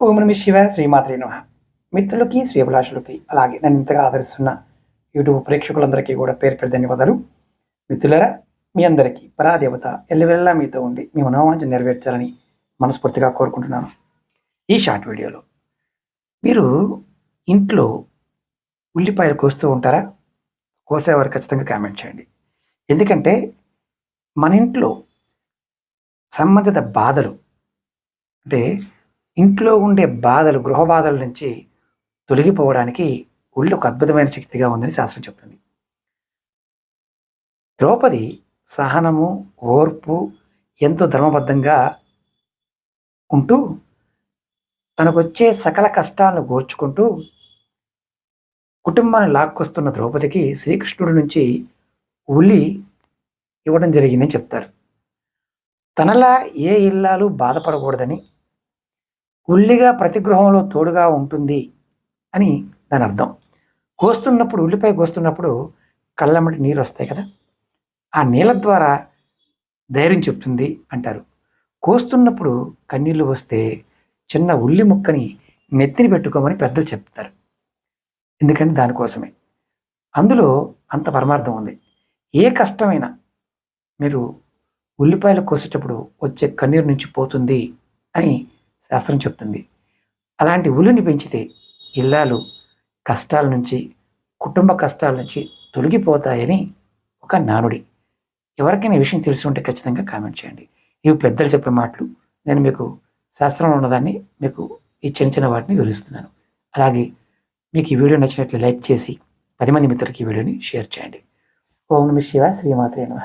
ఓం నమ శివ శ్రీమాత్రి నమ. మిత్రులకి శ్రీభిలాషులకి అలాగే నన్ను ఇంతగా ఆదరిస్తున్న యూట్యూబ్ ప్రేక్షకులందరికీ కూడా పేరు పేరు ధన్యవాదాలు. మిత్రులరా మీ అందరికీ పరాదేవత ఎల్లవెల్లా మీతో ఉండి మీ మనోవాంఛ నెరవేర్చాలని మనస్ఫూర్తిగా కోరుకుంటున్నాను. ఈ షార్ట్ వీడియోలో మీరు ఇంట్లో ఉల్లిపాయలు కోస్తూ ఉంటారా? కోసేవారు ఖచ్చితంగా కామెంట్ చేయండి. ఎందుకంటే మన ఇంట్లో సంబంధిత బాధలు అంటే ఇంట్లో ఉండే బాధలు గృహ బాధల నుంచి తొలగిపోవడానికి ఉల్లి ఒక అద్భుతమైన శక్తిగా ఉందని శాస్త్రం చెప్తుంది. ద్రౌపది సహనము ఓర్పు ఎంతో ధర్మబద్ధంగా ఉంటూ తనకొచ్చే సకల కష్టాలను గోర్చుకుంటూ కుటుంబాన్ని లాక్కొస్తున్న ద్రౌపదికి శ్రీకృష్ణుడి నుంచి ఉల్లి ఇవ్వడం జరిగిందని చెప్తారు. తనలా ఏ ఇల్లాలు బాధపడకూడదని ఉల్లిగా ప్రతి గృహంలో తోడుగా ఉంటుంది అని దాని అర్థం. కోస్తున్నప్పుడు ఉల్లిపాయ కోస్తున్నప్పుడు కళ్ళమ్మటి నీళ్ళు వస్తాయి కదా? ఆ నీళ్ళ ద్వారా ధైర్యం చెప్తుంది అంటారు. కోస్తున్నప్పుడు కన్నీళ్ళు వస్తే చిన్న ఉల్లి ముక్కని నెత్తిని పెట్టుకోమని పెద్దలు చెప్తారు. ఎందుకంటే దానికోసమే. అందులో అంత పరమార్థం ఉంది. ఏ కష్టమైనా మీరు ఉల్లిపాయలు కోసేటప్పుడు వచ్చే కన్నీరు నుంచి పోతుంది అని శాస్త్రం చెప్తుంది. అలాంటి ఉల్లిని పెంచితే ఇల్లాలు కష్టాల నుంచి కుటుంబ కష్టాల నుంచి తొలగిపోతాయని ఒక నానుడి. ఎవరికైనా ఈ విషయం తెలిసి ఉంటే ఖచ్చితంగా కామెంట్ చేయండి. ఇవి పెద్దలు చెప్పే మాటలు నేను మీకు శాస్త్రంలో ఉన్నదాన్ని మీకు ఈ చిన్న చిన్న వాటిని వివరిస్తున్నాను. అలాగే మీకు ఈ వీడియో నచ్చినట్లు లైక్ చేసి పది మంది మిత్రులకి ఈ వీడియోని షేర్ చేయండి. ఓం నమ శివ శ్రీమాత్రే నమ.